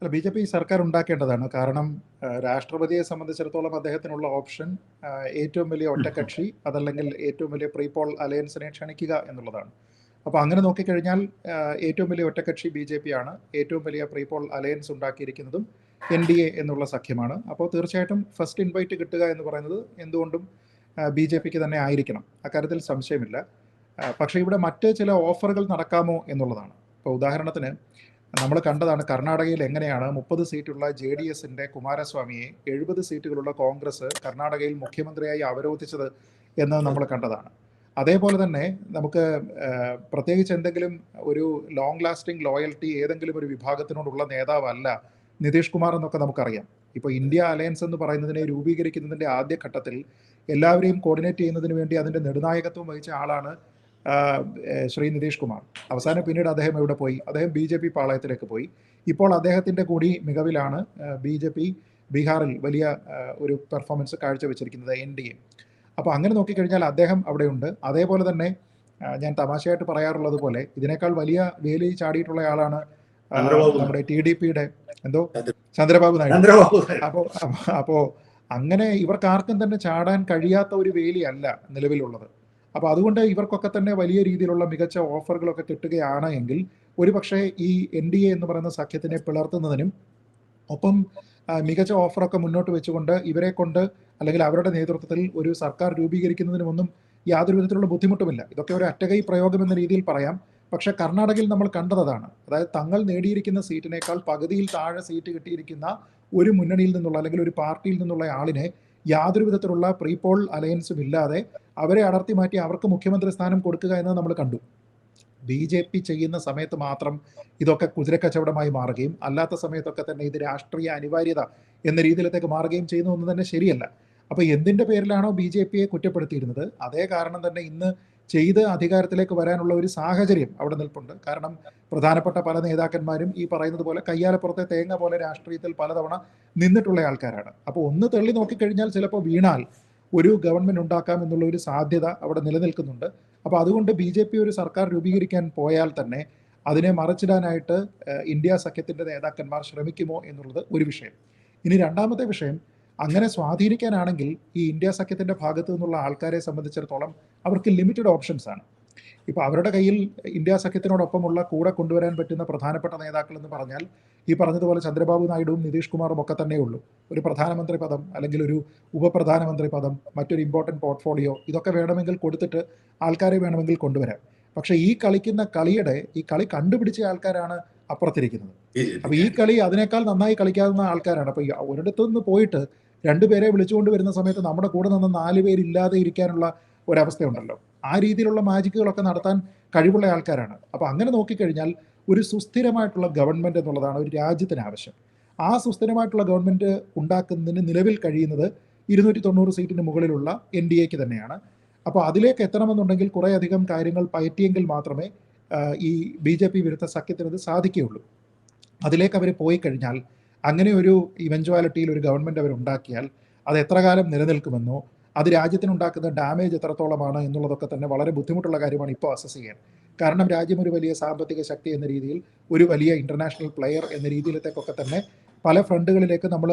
അല്ല B J P സർക്കാർ ഉണ്ടാക്കേണ്ടതാണ്. കാരണം രാഷ്ട്രപതിയെ സംബന്ധിച്ചിടത്തോളം അദ്ദേഹത്തിനുള്ള ഓപ്ഷൻ ഏറ്റവും വലിയ ഒറ്റക്കക്ഷി അതല്ലെങ്കിൽ ഏറ്റവും വലിയ പ്രീപോൾ അലയൻസിനെ ക്ഷണിക്കുക എന്നുള്ളതാണ്. അപ്പോൾ അങ്ങനെ നോക്കിക്കഴിഞ്ഞാൽ ഏറ്റവും വലിയ ഒറ്റക്കക്ഷി ബി ജെ പി ആണ് ഏറ്റവും വലിയ പ്രീപോൾ അലയൻസ് ഉണ്ടാക്കിയിരിക്കുന്നതും എൻ ഡി എ എന്നുള്ള സഖ്യമാണ്. അപ്പോൾ തീർച്ചയായിട്ടും ഫസ്റ്റ് ഇൻവൈറ്റ് കിട്ടുക എന്ന് പറയുന്നത് എന്തുകൊണ്ടും ബി ജെ പിക്ക് തന്നെ ആയിരിക്കണം. അക്കാര്യത്തിൽ സംശയമില്ല. പക്ഷേ ഇവിടെ മറ്റ് ചില ഓഫറുകൾ നടക്കാമോ എന്നുള്ളതാണ്. ഇപ്പോൾ ഉദാഹരണത്തിന് നമ്മൾ കണ്ടതാണ് കർണാടകയിൽ എങ്ങനെയാണ് മുപ്പത് സീറ്റുള്ള ജെ ഡി എസിന്റെ കുമാരസ്വാമിയെ എഴുപത് സീറ്റുകളുള്ള കോൺഗ്രസ് കർണാടകയിൽ മുഖ്യമന്ത്രിയായി അവരോധിച്ചത് എന്ന് നമ്മൾ കണ്ടതാണ്. അതേപോലെ തന്നെ നമുക്ക് പ്രത്യേകിച്ച് എന്തെങ്കിലും ഒരു ലോങ് ലാസ്റ്റിംഗ് ലോയൽറ്റി ഏതെങ്കിലും ഒരു വിഭാഗത്തിനോടുള്ള നേതാവല്ല നിതീഷ് കുമാർ എന്നൊക്കെ നമുക്കറിയാം. ഇപ്പോൾ ഇന്ത്യ അലയൻസ് എന്ന് പറയുന്നതിനെ രൂപീകരിക്കുന്നതിന്റെ ആദ്യ ഘട്ടത്തിൽ എല്ലാവരെയും കോർഡിനേറ്റ് ചെയ്യുന്നതിന് വേണ്ടി അതിന്റെ നെടുനായകത്വം വഹിച്ച ആളാണ് ശ്രീ നിതീഷ് കുമാർ. അവസാനം പിന്നീട് അദ്ദേഹം എവിടെ പോയി? അദ്ദേഹം ബി ജെ പി പാളയത്തിലേക്ക് പോയി. ഇപ്പോൾ അദ്ദേഹത്തിന്റെ കൂടി മികവിലാണ് ബി ജെ പി ബീഹാറിൽ വലിയ ഒരു പെർഫോമൻസ് കാഴ്ചവെച്ചിരിക്കുന്നത് എൻ ഡി എ. അപ്പോൾ അങ്ങനെ നോക്കിക്കഴിഞ്ഞാൽ അദ്ദേഹം അവിടെയുണ്ട്. അതേപോലെ തന്നെ ഞാൻ തമാശയായിട്ട് പറയാറുള്ളത് പോലെ ഇതിനേക്കാൾ വലിയ വേലി ചാടിയിട്ടുള്ള ആളാണ് നമ്മുടെ ടി ഡി പിയുടെ എന്തോ? ചന്ദ്രബാബു നായിഡു. അപ്പോൾ അപ്പോൾ അങ്ങനെ ഇവർക്ക് ആർക്കും തന്നെ ചാടാൻ കഴിയാത്ത ഒരു വേലിയല്ല നിലവിലുള്ളത്. അപ്പോൾ അതുകൊണ്ട് ഇവർക്കൊക്കെ തന്നെ വലിയ രീതിയിലുള്ള മികച്ച ഓഫറുകളൊക്കെ കിട്ടുകയാണ് എങ്കിൽ ഒരുപക്ഷെ ഈ എൻ ഡി എ എന്ന് പറയുന്ന സഖ്യത്തിനെ പിളർത്തുന്നതിനും ഒപ്പം മികച്ച ഓഫറൊക്കെ മുന്നോട്ട് വെച്ചുകൊണ്ട് ഇവരെ കൊണ്ട് അല്ലെങ്കിൽ അവരുടെ നേതൃത്വത്തിൽ ഒരു സർക്കാർ രൂപീകരിക്കുന്നതിനുമൊന്നും യാതൊരു വിധത്തിലുള്ള ബുദ്ധിമുട്ടുമില്ല. ഇതൊക്കെ ഒരു അറ്റകൈ പ്രയോഗം എന്ന രീതിയിൽ പറയാം. പക്ഷേ കർണാടകയിൽ നമ്മൾ കണ്ടതാണ് അതായത് തങ്ങൾ നേടിയിരിക്കുന്ന സീറ്റിനേക്കാൾ പകുതിയിൽ താഴെ സീറ്റ് കിട്ടിയിരിക്കുന്ന ഒരു മുന്നണിയിൽ നിന്നുള്ള അല്ലെങ്കിൽ ഒരു പാർട്ടിയിൽ നിന്നുള്ള ആളിനെ യാതൊരു വിധത്തിലുള്ള പ്രീപോൾ അലയൻസും ഇല്ലാതെ അവരെ അടർത്തി മാറ്റി അവർക്ക് മുഖ്യമന്ത്രി സ്ഥാനം കൊടുക്കുക എന്നത് നമ്മൾ കണ്ടു. ബി ജെ പി ചെയ്യുന്ന സമയത്ത് മാത്രം ഇതൊക്കെ കുതിരക്കച്ചവടമായി മാറുകയും അല്ലാത്ത സമയത്തൊക്കെ തന്നെ ഇത് രാഷ്ട്രീയ അനിവാര്യത എന്ന രീതിയിലത്തേക്ക് മാറുകയും ചെയ്യുന്ന ഒന്നും തന്നെ ശരിയല്ല. അപ്പോൾ എന്തിന്റെ പേരിലാണോ ബി ജെ പിയെ കുറ്റപ്പെടുത്തിയിരുന്നത്? അതേ കാരണം തന്നെ ഇന്ന് ചെയ്ത് അധികാരത്തിലേക്ക് വരാനുള്ള ഒരു സാഹചര്യം അവിടെ നിൽപ്പുണ്ട്. കാരണം പ്രധാനപ്പെട്ട പല നേതാക്കന്മാരും ഈ പറയുന്നത് പോലെ കയ്യാലപ്പുറത്തെ തേങ്ങ പോലെ രാഷ്ട്രീയത്തിൽ പലതവണ നിന്നിട്ടുള്ള ആൾക്കാരാണ്. അപ്പോൾ ഒന്ന് തള്ളി നോക്കിക്കഴിഞ്ഞാൽ ചിലപ്പോൾ വീണാൽ ഒരു ഗവൺമെന്റ് ഉണ്ടാക്കാം എന്നുള്ള ഒരു സാധ്യത അവിടെ നിലനിൽക്കുന്നുണ്ട്. അപ്പോൾ അതുകൊണ്ട് ബി ജെ പി ഒരു സർക്കാർ രൂപീകരിക്കാൻ പോയാൽ തന്നെ അതിനെ മറച്ചിടാനായിട്ട് ഇന്ത്യ സഖ്യത്തിന്റെ നേതാക്കന്മാർ ശ്രമിക്കുമോ എന്നുള്ളത് ഒരു വിഷയം. ഇനി രണ്ടാമത്തെ വിഷയം അങ്ങനെ സ്വാധീനിക്കാനാണെങ്കിൽ ഈ ഇന്ത്യ സഖ്യത്തിന്റെ ഭാഗത്തു നിന്നുള്ള ആൾക്കാരെ സംബന്ധിച്ചിടത്തോളം അവർക്ക് ലിമിറ്റഡ് ഓപ്ഷൻസ് ആണ്. ഇപ്പോൾ അവരുടെ കയ്യിൽ ഇന്ത്യ സഖ്യത്തിനോടൊപ്പമുള്ള കൂടെ കൊണ്ടുവരാൻ പറ്റുന്ന പ്രധാനപ്പെട്ട നേതാക്കൾ എന്ന് പറഞ്ഞാൽ ഈ പറഞ്ഞതുപോലെ ചന്ദ്രബാബു നായിഡുവും നിതീഷ് കുമാറും ഒക്കെ തന്നെ ഉള്ളൂ. ഒരു പ്രധാനമന്ത്രി പദം അല്ലെങ്കിൽ ഒരു ഉപപ്രധാനമന്ത്രി പദം മറ്റൊരു ഇമ്പോർട്ടന്റ് പോർട്ട്ഫോളിയോ ഇതൊക്കെ വേണമെങ്കിൽ കൊടുത്തിട്ട് ആൾക്കാരെ വേണമെങ്കിൽ കൊണ്ടുവരാം. പക്ഷെ ഈ കളിക്കുന്ന കളിയുടെ ഈ കളി കണ്ടുപിടിച്ച ആൾക്കാരാണ് അപ്പുറത്തിരിക്കുന്നത്. അപ്പൊ ഈ കളി അതിനേക്കാൾ നന്നായി കളിക്കാവുന്ന ആൾക്കാരാണ്. അപ്പൊ ഒരിടത്തു നിന്ന് പോയിട്ട് രണ്ടുപേരെ വിളിച്ചുകൊണ്ട് വരുന്ന സമയത്ത് നമ്മുടെ കൂടെ നിന്ന് നാല് പേരില്ലാതെ ഇരിക്കാനുള്ള ഒരവസ്ഥയുണ്ടല്ലോ. ആ രീതിയിലുള്ള മാജിക്കുകളൊക്കെ നടത്താൻ കഴിവുള്ള ആൾക്കാരാണ്. അപ്പോൾ അങ്ങനെ നോക്കിക്കഴിഞ്ഞാൽ ഒരു സുസ്ഥിരമായിട്ടുള്ള ഗവൺമെന്റ് എന്നുള്ളതാണ് ഒരു രാജ്യത്തിന് ആവശ്യം. ആ സുസ്ഥിരമായിട്ടുള്ള ഗവൺമെന്റ് ഉണ്ടാക്കുന്നതിന് നിലവിൽ കഴിയുന്നത് ഇരുന്നൂറ്റി തൊണ്ണൂറ് സീറ്റിന് മുകളിലുള്ള എൻ ഡി എക്ക് തന്നെയാണ്. അപ്പോൾ അതിലേക്ക് എത്തണമെന്നുണ്ടെങ്കിൽ കുറേയധികം കാര്യങ്ങൾ പയറ്റിയെങ്കിൽ മാത്രമേ ഈ ബി ജെ പി വിരുദ്ധ സഖ്യത്തിനത് സാധിക്കുകയുള്ളൂ. അതിലേക്ക് അവർ പോയി കഴിഞ്ഞാൽ അങ്ങനെ ഒരു ഇവഞ്ച്വാലിറ്റിയിൽ ഒരു ഗവൺമെന്റ് അവർ ഉണ്ടാക്കിയാൽ അത് എത്ര കാലം നിലനിൽക്കുമെന്നോ അത് രാജ്യത്തിനുണ്ടാക്കുന്ന ഡാമേജ് എത്രത്തോളമാണ് എന്നുള്ളതൊക്കെ തന്നെ വളരെ ബുദ്ധിമുട്ടുള്ള കാര്യമാണ് ഇപ്പോൾ അസസ് ചെയ്യാൻ. കാരണം രാജ്യം ഒരു വലിയ സാമ്പത്തിക ശക്തി എന്ന രീതിയിൽ ഒരു വലിയ ഇന്റർനാഷണൽ പ്ലെയർ എന്ന രീതിയിലത്തേക്കൊക്കെ തന്നെ പല ഫ്രണ്ടുകളിലേക്ക് നമ്മൾ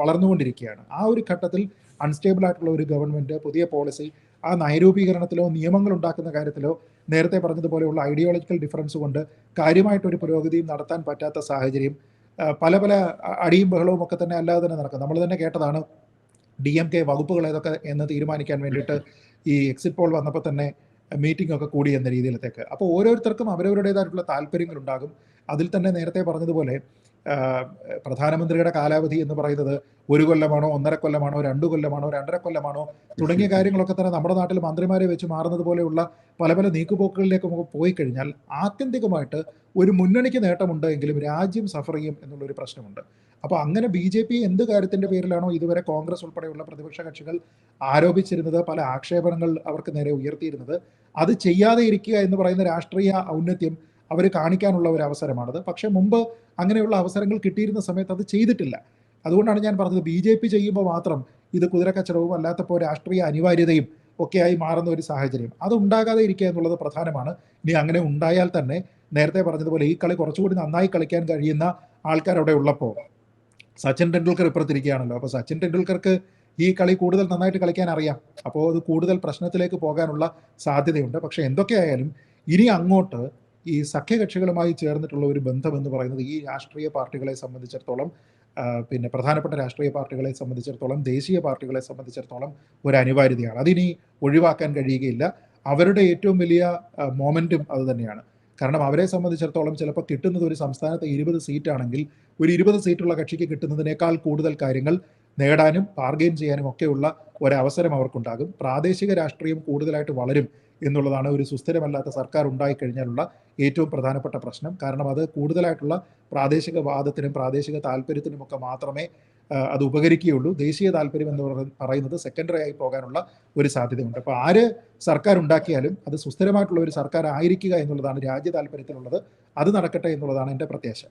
വളർന്നുകൊണ്ടിരിക്കുകയാണ്. ആ ഒരു ഘട്ടത്തിൽ അൺസ്റ്റേബിൾ ആയിട്ടുള്ള ഒരു ഗവൺമെന്റ് പുതിയ പോളിസി ആ നയരൂപീകരണത്തിലോ നിയമങ്ങൾ ഉണ്ടാക്കുന്ന കാര്യത്തിലോ നേരത്തെ പറഞ്ഞതുപോലെയുള്ള ഐഡിയോളജിക്കൽ ഡിഫറൻസ് കൊണ്ട് കാര്യമായിട്ടൊരു പുരോഗതിയും നടത്താൻ പറ്റാത്ത സാഹചര്യം പല പല അടിയും ബഹളവും ഒക്കെ തന്നെ അല്ലാതെ തന്നെ നടക്കും. നമ്മൾ തന്നെ കേട്ടതാണ് ഡി എം കെ വകുപ്പുകൾ ഏതൊക്കെ എന്ന് തീരുമാനിക്കാൻ വേണ്ടിയിട്ട് ഈ എക്സിറ്റ് പോൾ വന്നപ്പോൾ തന്നെ മീറ്റിംഗ് ഒക്കെ കൂടി എന്ന രീതിയിലത്തേക്ക്. അപ്പോൾ ഓരോരുത്തർക്കും അവരവരുടേതായിട്ടുള്ള താല്പര്യങ്ങളുണ്ടാകും അതിൽ തന്നെ നേരത്തെ പറഞ്ഞതുപോലെ പ്രധാനമന്ത്രിയുടെ കാലാവധി എന്ന് പറയുന്നത് ഒരു കൊല്ലമാണോ ഒന്നര കൊല്ലമാണോ രണ്ടു കൊല്ലമാണോ രണ്ടര കൊല്ലമാണോ തുടങ്ങിയ കാര്യങ്ങളൊക്കെ തന്നെ നമ്മുടെ നാട്ടിൽ മന്ത്രിമാരെ വെച്ച് മാറുന്നത് പോലെയുള്ള പല പല നീക്കുപോക്കുകളിലേക്ക് നമുക്ക് പോയി കഴിഞ്ഞാൽ ആത്യന്തികമായിട്ട് ഒരു മുന്നണിക്ക് നേട്ടമുണ്ട് എങ്കിലും രാജ്യം സഫർ ചെയ്യും എന്നുള്ളൊരു പ്രശ്നമുണ്ട്. അപ്പോൾ അങ്ങനെ ബി ജെ പി എന്ത് കാര്യത്തിന്റെ പേരിലാണോ ഇതുവരെ കോൺഗ്രസ് ഉൾപ്പെടെയുള്ള പ്രതിപക്ഷ കക്ഷികൾ ആരോപിച്ചിരുന്നത് പല ആക്ഷേപങ്ങൾ അവർക്ക് നേരെ ഉയർത്തിയിരുന്നത് അത് ചെയ്യാതെ ഇരിക്കുക എന്ന് പറയുന്ന രാഷ്ട്രീയ ഔന്നത്യം അവർ കാണിക്കാനുള്ള ഒരു അവസരമാണത്. പക്ഷെ മുമ്പ് അങ്ങനെയുള്ള അവസരങ്ങൾ കിട്ടിയിരുന്ന സമയത്ത് അത് ചെയ്തിട്ടില്ല. അതുകൊണ്ടാണ് ഞാൻ പറഞ്ഞത് ബി ജെ പി ചെയ്യുമ്പോൾ മാത്രം ഇത് കുതിരക്കച്ചടവും അല്ലാത്തപ്പോൾ രാഷ്ട്രീയ അനിവാര്യതയും ഒക്കെയായി മാറുന്ന ഒരു സാഹചര്യം. അത് ഉണ്ടാകാതെ ഇരിക്കുക എന്നുള്ളത് പ്രധാനമാണ്. ഇനി അങ്ങനെ ഉണ്ടായാൽ തന്നെ നേരത്തെ പറഞ്ഞതുപോലെ ഈ കളി കുറച്ചുകൂടി നന്നായി കളിക്കാൻ കഴിയുന്ന ആൾക്കാരവിടെ ഉള്ളപ്പോൾ. സച്ചിൻ ടെണ്ടുൽക്കർ ഇപ്പുറത്തിരിക്കുകയാണല്ലോ. അപ്പോൾ സച്ചിൻ ടെണ്ടുൽക്കർക്ക് ഈ കളി കൂടുതൽ നന്നായിട്ട് കളിക്കാൻ അറിയാം. അപ്പോൾ അത് കൂടുതൽ പ്രശ്നത്തിലേക്ക് പോകാനുള്ള സാധ്യതയുണ്ട്. പക്ഷേ എന്തൊക്കെയായാലും ഇനി അങ്ങോട്ട് ഈ സഖ്യകക്ഷികളുമായി ചേർന്നിട്ടുള്ള ഒരു ബന്ധം എന്ന് പറയുന്നത് ഈ രാഷ്ട്രീയ പാർട്ടികളെ സംബന്ധിച്ചിടത്തോളം പിന്നെ പ്രധാനപ്പെട്ട രാഷ്ട്രീയ പാർട്ടികളെ സംബന്ധിച്ചിടത്തോളം ദേശീയ പാർട്ടികളെ സംബന്ധിച്ചിടത്തോളം ഒരു അനിവാര്യതയാണ്. അതിനി ഒഴിവാക്കാൻ കഴിയുകയില്ല. അവരുടെ ഏറ്റവും വലിയ മോമെന്റും അത് തന്നെയാണ്. കാരണം അവരെ സംബന്ധിച്ചിടത്തോളം ചിലപ്പോൾ കിട്ടുന്നത് ഒരു സംസ്ഥാനത്ത് ഇരുപത് സീറ്റാണെങ്കിൽ ഒരു ഇരുപത് സീറ്റുള്ള കക്ഷിക്ക് കിട്ടുന്നതിനേക്കാൾ കൂടുതൽ കാര്യങ്ങൾ നേടാനും ബാർഗെയിൻ ചെയ്യാനും ഒക്കെയുള്ള ഒരവസരം അവർക്കുണ്ടാകും. പ്രാദേശിക രാഷ്ട്രീയം കൂടുതലായിട്ട് വളരും എന്നുള്ളതാണ് ഒരു സുസ്ഥിരമല്ലാത്ത സർക്കാർ ഉണ്ടായിക്കഴിഞ്ഞാലുള്ള ഏറ്റവും പ്രധാനപ്പെട്ട പ്രശ്നം. കാരണം അത് കൂടുതലായിട്ടുള്ള പ്രാദേശിക വാദത്തിനും പ്രാദേശിക താല്പര്യത്തിനുമൊക്കെ മാത്രമേ അത് ഉപകരിക്കുകയുള്ളൂ. ദേശീയ താല്പര്യം എന്ന് പറ- പറയുന്നത് സെക്കൻഡറി ആയി പോകാനുള്ള ഒരു സാധ്യതയുണ്ട്. അപ്പോൾ ആര് സർക്കാർ ഉണ്ടാക്കിയാലും അത് സുസ്ഥിരമായിട്ടുള്ള ഒരു സർക്കാർ ആയിരിക്കുക എന്നുള്ളതാണ് രാജ്യ താല്പര്യത്തിലുള്ളത്. അത് നടക്കട്ടെ എന്നുള്ളതാണ് എന്റെ പ്രത്യാശ.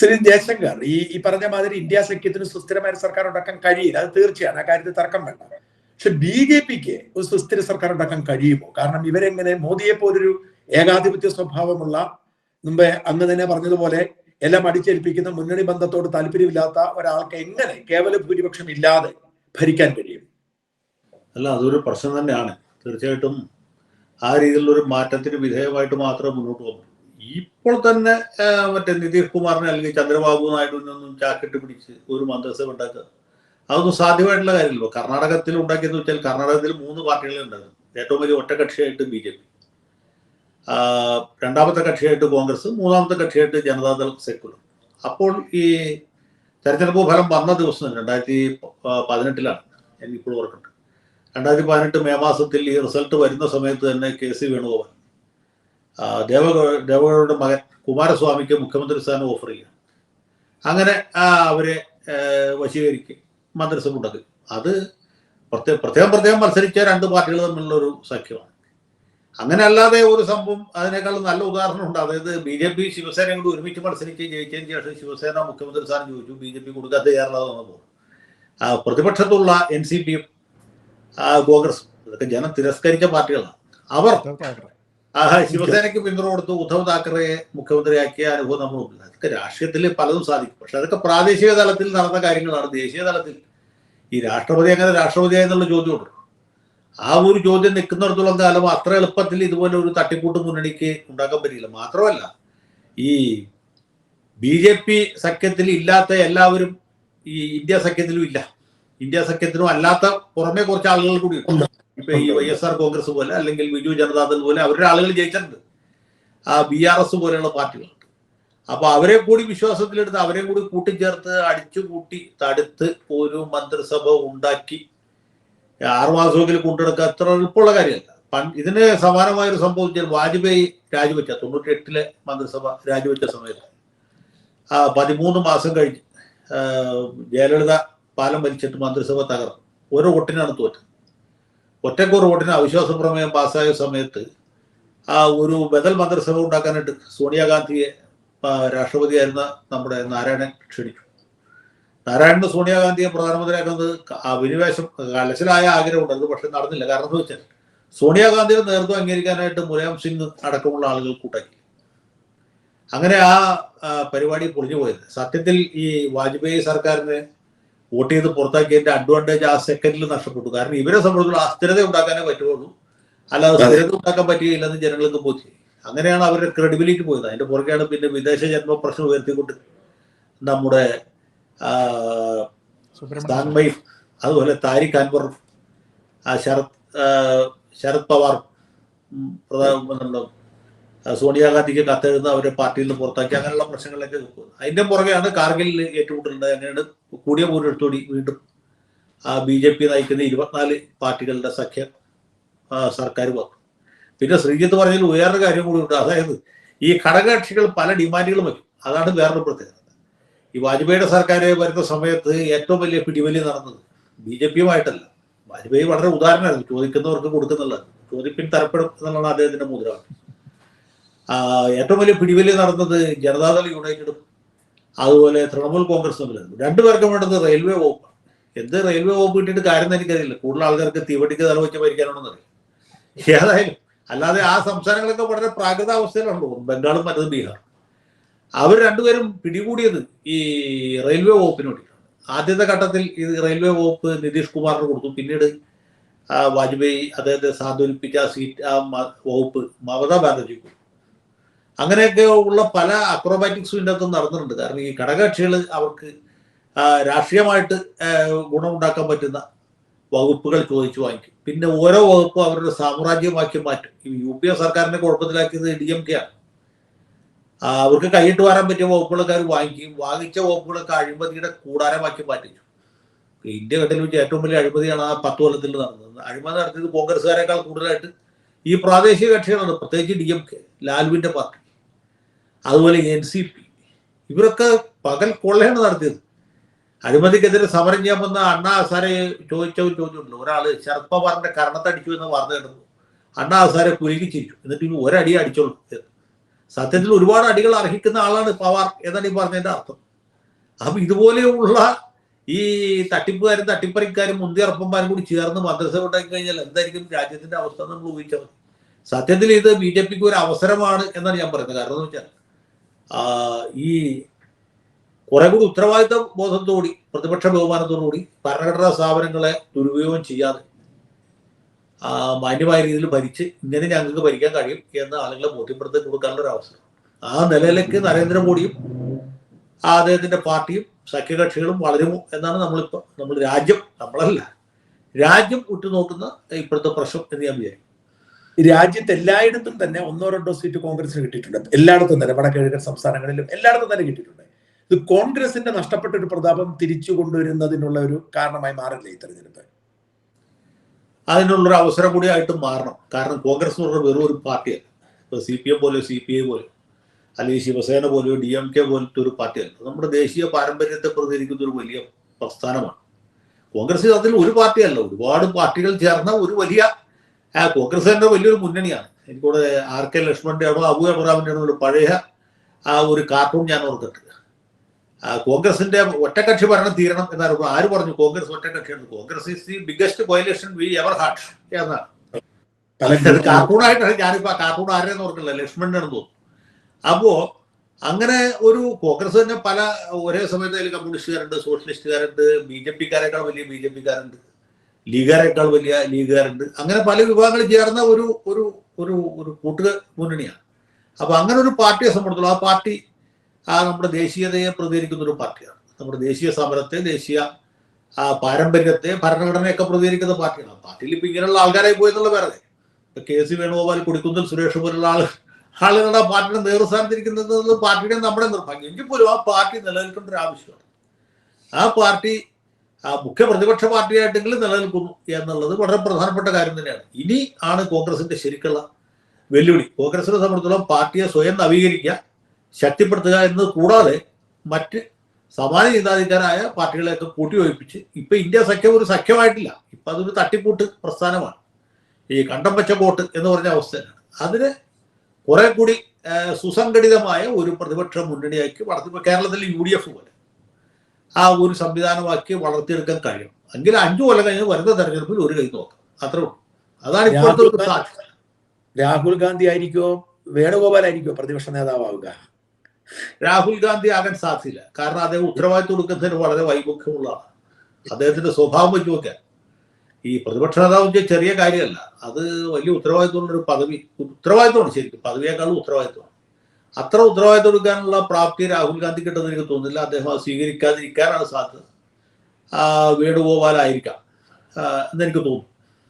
ശ്രീ ജയശങ്കർ ഈ ഈ പറഞ്ഞ മാതിരി ഇന്ത്യ സഖ്യത്തിന് സുസ്ഥിരമായ സർക്കാർ ഉണ്ടാക്കാൻ കഴിയില്ല. അത് തീർച്ചയാണ്. ആ കാര്യത്തിൽ തർക്കം വേണ്ട. പക്ഷെ ബി ജെ പിക്ക് ഒരു സുസ്ഥിര സർക്കാർ ഉണ്ടാക്കാൻ കഴിയുമോ? കാരണം ഇവരെങ്ങനെ മോദിയെ പോലൊരു ഏകാധിപത്യ സ്വഭാവമുള്ള മുമ്പേ അങ്ങ് തന്നെ പറഞ്ഞതുപോലെ എല്ലാം അടിച്ചേൽപ്പിക്കുന്ന മുന്നണി ബന്ധത്തോട് താല്പര്യമില്ലാത്ത ഒരാൾക്ക് എങ്ങനെ കേവല ഭൂരിപക്ഷം ഇല്ലാതെ ഭരിക്കാൻ കഴിയും? അല്ല അതൊരു പ്രശ്നം തന്നെയാണ്. തീർച്ചയായിട്ടും ആ രീതിയിലുള്ള മാറ്റത്തിന് വിധേയമായിട്ട് മാത്രമേ മുന്നോട്ട് പോകും ഇപ്പോൾ തന്നെ മറ്റേ നിതീഷ് കുമാറിനെ അല്ലെങ്കിൽ ചന്ദ്രബാബു നായിഡുവിനൊന്നും ചാക്കിട്ട് പിടിച്ച് ഒരു മന്ത്രിസഭ ഉണ്ടാക്കുക. അതൊന്നും സാധ്യമായിട്ടുള്ള കാര്യമില്ല. കർണാടകത്തിൽ ഉണ്ടാക്കിയെന്ന് വെച്ചാൽ കർണാടകത്തിൽ മൂന്ന് പാർട്ടികളെ ഉണ്ടായിരുന്നു. ഏറ്റവും വലിയ ഒറ്റകക്ഷിയായിട്ട് ബി ജെ പി. രണ്ടാമത്തെ കക്ഷിയായിട്ട് കോൺഗ്രസ് മൂന്നാമത്തെ കക്ഷിയായിട്ട് ജനതാദൾ സെക്കുലർ അപ്പോൾ ഈ തെരഞ്ഞെടുപ്പ് ഫലം വന്ന ദിവസം രണ്ടായിരത്തി പതിനെട്ടിലാണ് എനിക്കിപ്പോൾ ഓർക്കുന്നുണ്ട് രണ്ടായിരത്തി പതിനെട്ട് മെയ് മാസത്തിൽ ഈ റിസൾട്ട് വരുന്ന സമയത്ത് തന്നെ കെ സി വേണുഗോപാൽ ദേവ ദേവഗ ദേവഗൌഡയുടെ മകൻ കുമാരസ്വാമിക്ക് മുഖ്യമന്ത്രി സ്ഥാനം ഓഫർ ചെയ്യുക അങ്ങനെ അവരെ വശീകരിക്കുക വശീകരിക്കും മന്ത്രിസഭ ഉണ്ടാക്കി അത് പ്രത്യേകം പ്രത്യേകം പ്രത്യേകം മത്സരിച്ച രണ്ട് പാർട്ടികൾ തമ്മിലുള്ള ഒരു സഖ്യമാണ്. അങ്ങനെ അല്ലാതെ ഒരു സംഭവം അതിനേക്കാൾ നല്ല ഉദാഹരണം ഉണ്ട്. അതായത് ബി ജെ പി ശിവസേന കൂടി ഒരുമിച്ച് മത്സരിച്ച് ജയിച്ചതിന് ശേഷം ശിവസേന മുഖ്യമന്ത്രി സ്ഥാനം ചോദിച്ചു. ബി ജെ പി കൊടുക്കാൻ തയ്യാറുള്ളത് വന്നപ്പോൾ പ്രതിപക്ഷത്തുള്ള എൻ സി പിയും കോൺഗ്രസ് ഇതൊക്കെ ജനം തിരസ്കരിച്ച പാർട്ടികളാണ്. അവർ ശിവസേനയ്ക്ക് പിന്തുണ കൊടുത്ത് ഉദ്ധവ് താക്കറെയെ മുഖ്യമന്ത്രിയാക്കിയ അനുഭവം നമ്മളുണ്ട് അതൊക്കെ രാഷ്ട്രീയത്തിൽ പലതും സാധിക്കും. പക്ഷെ അതൊക്കെ പ്രാദേശിക തലത്തിൽ നടന്ന കാര്യങ്ങളാണ്. ദേശീയ തലത്തിൽ ഈ രാഷ്ട്രപതി എങ്ങനെ രാഷ്ട്രപതിയായി എന്നുള്ള ചോദ്യമുണ്ട്. ആ ഒരു ചോദ്യം നിൽക്കുന്നിടത്തോളം കാലം അത്ര എളുപ്പത്തിൽ ഇതുപോലെ ഒരു തട്ടിക്കൂട്ട് മുന്നണിക്ക് ഉണ്ടാക്കാൻ പറ്റില്ല മാത്രമല്ല ഈ ബി ജെ പി സഖ്യത്തിൽ ഇല്ലാത്ത എല്ലാവരും ഈ ഇന്ത്യ സഖ്യത്തിലും ഇല്ല. ഇന്ത്യ സഖ്യത്തിനും അല്ലാത്ത പുറമെ കുറച്ച് ആളുകൾ കൂടി ഉണ്ട്. ഇപ്പൊ ഈ വൈ എസ് ആർ കോൺഗ്രസ് പോലെ അല്ലെങ്കിൽ ബിജു ജനതാദൾ പോലെ അവരുടെ ആളുകൾ ജയിച്ചിട്ടുണ്ട്. ആ ബി ആർ എസ് പോലെയുള്ള പാർട്ടികളുണ്ട്. അപ്പൊ അവരെ കൂടി വിശ്വാസത്തിലെടുത്ത് അവരെ കൂടി കൂട്ടിച്ചേർത്ത് അടിച്ചു കൂട്ടി തടുത്ത് ഒരു മന്ത്രിസഭ ഉണ്ടാക്കി ആറു മാസമെങ്കിലും കൊണ്ടെടുക്കുക അത്ര എളുപ്പമുള്ള കാര്യമല്ല. ഇതിന് സമാനമായ ഒരു സംഭവം വാജ്പേയി രാജിവെച്ച തൊണ്ണൂറ്റി എട്ടിലെ മന്ത്രിസഭ രാജിവെച്ച സമയത്ത്. പതിമൂന്ന് മാസം കഴിഞ്ഞ് ജയലളിത പാലം വലിച്ചിട്ട് മന്ത്രിസഭ തകർന്നു. ഒരു വോട്ടിനാണ് തോറ്റത്. ഒറ്റക്കൊരു വോട്ടിന് അവിശ്വാസ പ്രമേയം പാസ്സായ സമയത്ത് ആ ഒരു ബദൽ മന്ത്രിസഭ ഉണ്ടാക്കാനായിട്ട് സോണിയാഗാന്ധിയെ രാഷ്ട്രപതിയായിരുന്ന നമ്മുടെ നാരായണൻ ക്ഷണിച്ചു. നാരായണന് സോണിയാഗാന്ധിയെ പ്രധാനമന്ത്രിയാക്കുന്നത് അഭിനിവേശം കലശലായ ആഗ്രഹമുണ്ട്. പക്ഷെ നടന്നില്ല. കാരണം എന്താ വെച്ചാൽ സോണിയാഗാന്ധിയുടെ നേതൃത്വം അംഗീകരിക്കാനായിട്ട് മുലായം സിംഗ് അടക്കമുള്ള ആളുകൾ കൂട്ടാക്കി. അങ്ങനെ ആ പരിപാടി പൊളിഞ്ഞു പോയത്. സത്യത്തിൽ ഈ വാജ്പേയി സർക്കാരിനെ വോട്ട് ചെയ്ത് പുറത്താക്കിയതിന്റെ അഡ്വാന്റേജ് ആ സെക്കൻഡിൽ നഷ്ടപ്പെട്ടു. കാരണം ഇവരെ സംബന്ധിച്ചുള്ള അസ്ഥിരത ഉണ്ടാക്കാനേ പറ്റുള്ളൂ അല്ലാതെ. സ്ഥിരത ഉണ്ടാക്കാൻ പറ്റുകയില്ലെന്ന് ജനങ്ങൾക്ക് ബോധ്യം അങ്ങനെയാണ് അവരുടെ ക്രെഡിബിലിറ്റി പോയത്. അതിന്റെ പുറകെയാണ് പിന്നെ വിദേശ ജന്മ പ്രശ്നം ഉയർത്തിക്കൊണ്ട് നമ്മുടെ സുബ്രഹ്മണ്യം. അതുപോലെ താരിഖ് അൻവർ ശരത് ശരത് പവാർ സോണിയാഗാന്ധിക്ക് കത്തെഴുതുന്ന അവരെ പാർട്ടിയിൽ നിന്ന് പുറത്താക്കി അങ്ങനെയുള്ള പ്രശ്നങ്ങളൊക്കെ അതിന്റെ പുറകെയാണ് കാർഗിലിൽ ഏറ്റുമുട്ടലുണ്ടായത് അങ്ങനെയാണ് കൂടിയ ഭൂരിപക്ഷത്തോടി വീണ്ടും ആ ബി ജെ പി നയിക്കുന്ന ഇരുപത്തിനാല് പാർട്ടികളുടെ സഖ്യ സർക്കാർ വന്നു. പിന്നെ ശ്രീജിത്ത് പറഞ്ഞതിൽ വേറൊരു കാര്യം കൂടി ഉണ്ട്. അതായത് ഈ ഘടകകക്ഷികൾ പല ഡിമാൻഡുകളും വയ്ക്കും. അതാണ് വേറൊരു പ്രത്യേകത. ഈ വാജ്പേയിയുടെ സർക്കാർ വരുന്ന സമയത്ത് ഏറ്റവും വലിയ പിടിവലി നടന്നത് ബി ജെ പിയുമായിട്ടല്ല. വാജ്പേയി വളരെ ഉദാഹരണമായിരുന്നു. ചോദിക്കുന്നവർക്ക് കൊടുക്കുന്നുള്ളത്. ചോദിപ്പിൻ തരപ്പെടും എന്നുള്ളതാണ് അദ്ദേഹത്തിന്റെ മുദ്രാവാക്യം. ഏറ്റവും വലിയ പിടിവലി നടന്നത് ജനതാദൾ യുണൈറ്റഡും അതുപോലെ തൃണമൂൽ കോൺഗ്രസ് തമ്മിലായിരുന്നു. രണ്ടുപേർക്കും വേണ്ടത് റെയിൽവേ വകുപ്പ് എന്ത് റെയിൽവേ വകുപ്പ് കിട്ടിയിട്ട് കാര്യം എനിക്കറിയില്ല. കൂടുതൽ ആൾക്കാർക്ക് തീവണ്ടിക്ക് തല വെച്ച് ഭരിക്കാനാണെന്ന് അറിയാം ഏതായാലും അല്ലാതെ ആ സംസ്ഥാനങ്ങളൊക്കെ വളരെ പ്രാകൃത അവസ്ഥയിലുള്ളൂ ബംഗാളും മറ്റത് ബീഹാർ അവർ രണ്ടുപേരും പിടികൂടിയത് ഈ റെയിൽവേ വകുപ്പിന് വേണ്ടിയിട്ടാണ് ആദ്യത്തെ ഘട്ടത്തിൽ ഇത് റെയിൽവേ വകുപ്പ് നിതീഷ് കുമാറിന് കൊടുത്തു. പിന്നീട് വാജ്പേയി അദ്ദേഹത്തെ സാന്ത്വനിപ്പിച്ച സീറ്റ് ആ വകുപ്പ് മമതാ ബാനർജി അങ്ങനെയൊക്കെ ഉള്ള പല അക്രോബാറ്റിക്സും ഇതിന്റെ അകത്ത് നടന്നിട്ടുണ്ട്. കാരണം ഈ ഘടകകക്ഷികൾ അവർക്ക് രാഷ്ട്രീയമായിട്ട് ഗുണമുണ്ടാക്കാൻ പറ്റുന്ന വകുപ്പുകൾ ചോദിച്ചു വാങ്ങിക്കും. പിന്നെ ഓരോ വകുപ്പും അവരുടെ സാമ്രാജ്യമാക്കി മാറ്റും. യു പി എ സർക്കാരിനെ കുഴപ്പത്തിലാക്കിയത് ഡി എം കെ ആണ്. അവർക്ക് കൈയിട്ട് വരാൻ പറ്റിയ വകുപ്പുകളൊക്കെ അവർ വാങ്ങിക്കും വാങ്ങിച്ച വകുപ്പുകളൊക്കെ അഴിമതിയുടെ കൂടാരമാക്കി മാറ്റിച്ചു. ഇന്ത്യ കണ്ടിൽ വെച്ച് ഏറ്റവും വലിയ അഴിമതിയാണ് ആ പത്ത് കൊല്ലത്തിൽ നടന്നത്. അഴിമതി നടത്തിയത് കോൺഗ്രസ്സുകാരെക്കാൾ കൂടുതലായിട്ട് ഈ പ്രാദേശിക കക്ഷികളാണ്. പ്രത്യേകിച്ച് ഡി എം കെ ലാലുവിന്റെ പാർട്ടി അതുപോലെ എൻ സി പി. ഇവരൊക്കെ പകൽ കൊള്ളയാണ് നടത്തിയത്. അഴിമതിക്കെതിരെ സമരം ചെയ്യാൻ വന്ന അണ്ണാ ഹസാരെ ചോദിച്ച ഒരു ഒരാൾ ശരത് പവാറിന്റെ കരണത്തടിച്ചു എന്ന വാർത്ത കിടന്നു അണ്ണാ ഹസാരെ കുലുക്കി ചിരിച്ചു. എന്നിട്ട് ഇനി ഒരടി അടിച്ചോളൂ. സത്യത്തിൽ ഒരുപാട് അടികൾ അർഹിക്കുന്ന ആളാണ് പവാർ എന്നാണ് ഈ പറഞ്ഞതിന്റെ അർത്ഥം. അപ്പൊ ഇതുപോലെയുള്ള ഈ തട്ടിപ്പുകാരും തട്ടിപ്പറിക്കാരും മുന്തിയറപ്പന്മാരും കൂടി ചേർന്ന് മന്ത്രിസഭ ഉണ്ടാക്കി കഴിഞ്ഞാൽ എന്തായിരിക്കും രാജ്യത്തിന്റെ അവസ്ഥ നമ്മൾ ഊഹിച്ചാൽ മതി. സത്യത്തിൽ ഇത് ബി ജെ പിക്ക് ഒരു അവസരമാണ് എന്നാണ് ഞാൻ പറയുന്നത്. കാരണം എന്ന് വെച്ചാൽ ഈ കുറെ കൂടി ഉത്തരവാദിത്ത ബോധത്തോടുകൂടി പ്രതിപക്ഷ ബഹുമാനത്തോടുകൂടി ഭരണഘടനാ സ്ഥാപനങ്ങളെ ദുരുപയോഗം ചെയ്യാതെ മാന്യമായ രീതിയിൽ ഭരിച്ച് ഇങ്ങനെ ഞങ്ങൾക്ക് ഭരിക്കാൻ കഴിയും എന്ന് ആളുകളെ ബോധ്യപ്പെടുത്തി കൊടുക്കാനുള്ള ഒരു അവസരം. ആ നിലയിലേക്ക് നരേന്ദ്രമോദിയും അദ്ദേഹത്തിന്റെ പാർട്ടിയും സഖ്യകക്ഷികളും വളരുമോ എന്നാണ് നമ്മളിപ്പോ നമ്മൾ രാജ്യം നമ്മളല്ല രാജ്യം ഉറ്റുനോക്കുന്ന ഇപ്പോഴത്തെ പ്രശ്നം എന്ന് ഞാൻ വിചാരിക്കും രാജ്യത്ത് എല്ലായിടത്തും തന്നെ ഒന്നോ രണ്ടോ സീറ്റ് കോൺഗ്രസിന് കിട്ടിയിട്ടുണ്ട്. എല്ലായിടത്തും തന്നെ വടക്കിഴക്കൻ സംസ്ഥാനങ്ങളിലും എല്ലായിടത്തും തന്നെ കിട്ടിയിട്ടുണ്ട്. ഇത് കോൺഗ്രസിന്റെ നഷ്ടപ്പെട്ട ഒരു പ്രതാപം തിരിച്ചു കൊണ്ടുവരുന്നതിനുള്ള ഒരു കാരണമായി മാറില്ല ഈ തെരഞ്ഞെടുപ്പ്? അതിനുള്ളൊരു അവസരം കൂടി ആയിട്ട് മാറണം. കാരണം കോൺഗ്രസ് എന്ന് പറഞ്ഞാൽ വെറും ഒരു പാർട്ടിയല്ല. ഇപ്പൊ സി പി എം പോലെ സി പി ഐ പോലെ അല്ലെങ്കിൽ ശിവസേന പോലെയോ ഡി എം കെ പോലത്തെ ഒരു പാർട്ടിയല്ല. നമ്മുടെ ദേശീയ പാരമ്പര്യത്തെ പ്രതികരിക്കുന്ന ഒരു വലിയ പ്രസ്ഥാനമാണ്. കോൺഗ്രസ് അതിൽ ഒരു പാർട്ടിയല്ല. ഒരുപാട് പാർട്ടികൾ ചേർന്ന ഒരു വലിയ കോൺഗ്രസ് തന്നെ വലിയൊരു മുന്നണിയാണ്. എനിക്കൂടെ ആർ കെ ലക്ഷ്മണന്റെ ആണോ അബു അബ്രാമിന്റെ ആണോ പഴയ ആ ഒരു കാർട്ടൂൺ ഞാൻ ഓർത്തിട്ട് കോൺഗ്രസിന്റെ ഒറ്റക്കക്ഷി ഭരണം തീരണം എന്നാണ് ആര് പറഞ്ഞു? Congress ഒറ്റക്കക്ഷിയാണ് Congress is the biggest coalition we ever had എന്നാണ്. കാർട്ടൂണായിട്ടാണ് ഞാനിപ്പോ കാർട്ടൂൺ ആരെയെന്ന് ഓർക്കില്ല ലക്ഷ്മണനാണെന്ന് തോന്നുന്നു. അപ്പോ അങ്ങനെ ഒരു കോൺഗ്രസ് തന്നെ പല ഒരേ സമയത്ത് അതിൽ കമ്മ്യൂണിസ്റ്റുകാരുണ്ട് സോഷ്യലിസ്റ്റുകാരുണ്ട് ബി ജെ പിക്കാരേക്കാൾ വലിയ ബി ജെ പിക്കാരുണ്ട് ലീഗുകാരേക്കാൾ വലിയ ലീഗുകാരുണ്ട്. അങ്ങനെ പല വിഭാഗങ്ങൾ ചേർന്ന ഒരു ഒരു ഒരു ഒരു കൂട്ടുക മുന്നണിയാണ്. അപ്പൊ അങ്ങനെ ഒരു പാർട്ടിയെ സംബന്ധിച്ചുള്ള ആ പാർട്ടി ആ നമ്മുടെ ദേശീയതയെ പ്രതികരിക്കുന്ന ഒരു പാർട്ടിയാണ്. നമ്മുടെ ദേശീയ സമരത്തെ ദേശീയ ആ പാരമ്പര്യത്തെ ഭരണഘടനയൊക്കെ പ്രതികരിക്കുന്ന പാർട്ടിയാണ്. പാർട്ടിയിൽ ഇപ്പൊ ഇങ്ങനെയുള്ള ആൾക്കാരായി പോയെന്നുള്ള വേറെ ഇപ്പൊ കെ സി വേണുഗോപാൽ കൊടിക്കുന്നിൽ സുരേഷ് പോലുള്ള ആൾ ആളുകളുടെ പാർട്ടിയുടെ നേതൃസ്ഥാനത്തിരിക്കുന്നത് പാർട്ടിയുടെ നമ്മുടെ നിർഭാഗ്യം. എങ്കിൽ പോലും ആ പാർട്ടി നിലനിൽക്കേണ്ട ഒരു ആവശ്യമാണ്. ആ പാർട്ടി ആ മുഖ്യ പ്രതിപക്ഷ പാർട്ടിയായിട്ടെങ്കിലും നിലനിൽക്കുന്നു എന്നുള്ളത് വളരെ പ്രധാനപ്പെട്ട കാര്യം തന്നെയാണ്. ഇനി ആണ് കോൺഗ്രസിന്റെ ശരിക്കുള്ള വെല്ലുവിളി. കോൺഗ്രസിനെ സംബന്ധിച്ചിടത്തോളം പാർട്ടിയെ സ്വയം നവീകരിക്കുക. ശക്തിപ്പെടുത്തുക എന്നത് കൂടാതെ മറ്റ് സമാന ചിന്താധികാരായ പാർട്ടികളെയൊക്കെ കൂട്ടിയോജിപ്പിച്ച് ഇപ്പൊ ഇന്ത്യ സഖ്യം ഒരു സഖ്യമായിട്ടില്ല. ഇപ്പൊ അതൊരു തട്ടിക്കൂട്ട് പ്രസ്ഥാനമാണ്. ഈ കണ്ടം വെച്ച കോട്ട് എന്ന് പറഞ്ഞ അവസ്ഥയാണ് അതിന് കുറെ കൂടി സുസംഘടിതമായ ഒരു പ്രതിപക്ഷ മുന്നണിയാക്കി വളർത്തി. കേരളത്തിൽ യു ഡി എഫ് പോലെ ആ ഒരു സംവിധാനമാക്കി വളർത്തിയെടുക്കാൻ കഴിയും എങ്കിൽ അഞ്ചു കൊല്ലം കഴിഞ്ഞ് വരുന്ന തെരഞ്ഞെടുപ്പിൽ ഒരു കൈ നോക്കാം. അത്രേ ഉള്ളൂ. അതാണ് ഇപ്പോഴത്തെ ഒരു സാധ്യത രാഹുൽ ഗാന്ധി ആയിരിക്കോ വേണുഗോപാൽ ആയിരിക്കോ പ്രതിപക്ഷ നേതാവാവുക? രാഹുൽ ഗാന്ധി ആകാൻ സാധ്യതയില്ല കാരണം അദ്ദേഹം ഉത്തരവാദിത്വം കൊടുക്കുന്നതിന് വളരെ വൈമുഖ്യമുള്ളതാണ്. അദ്ദേഹത്തിന്റെ സ്വഭാവം വെച്ച് നോക്കാൻ ഈ പ്രതിപക്ഷ നേതാവ് ചെറിയ കാര്യമല്ല. അത് വലിയ ഉത്തരവാദിത്വമുള്ള ഒരു പദവി ഉത്തരവാദിത്വമാണ് ശരിക്കും. പദവിയേക്കാളും ഉത്തരവാദിത്വമാണ്. അത്ര ഉത്തരവാദിത്വം എടുക്കാനുള്ള പ്രാപ്തി രാഹുൽ ഗാന്ധി കിട്ടുന്നത് എനിക്ക് തോന്നുന്നില്ല. അദ്ദേഹം സ്വീകരിക്കാതിരിക്കാനാണ് സാധ്യത. ആ, വേണുഗോപാലായിരിക്കാം. ആ, എന്നെനിക്ക് തോന്നുന്നു.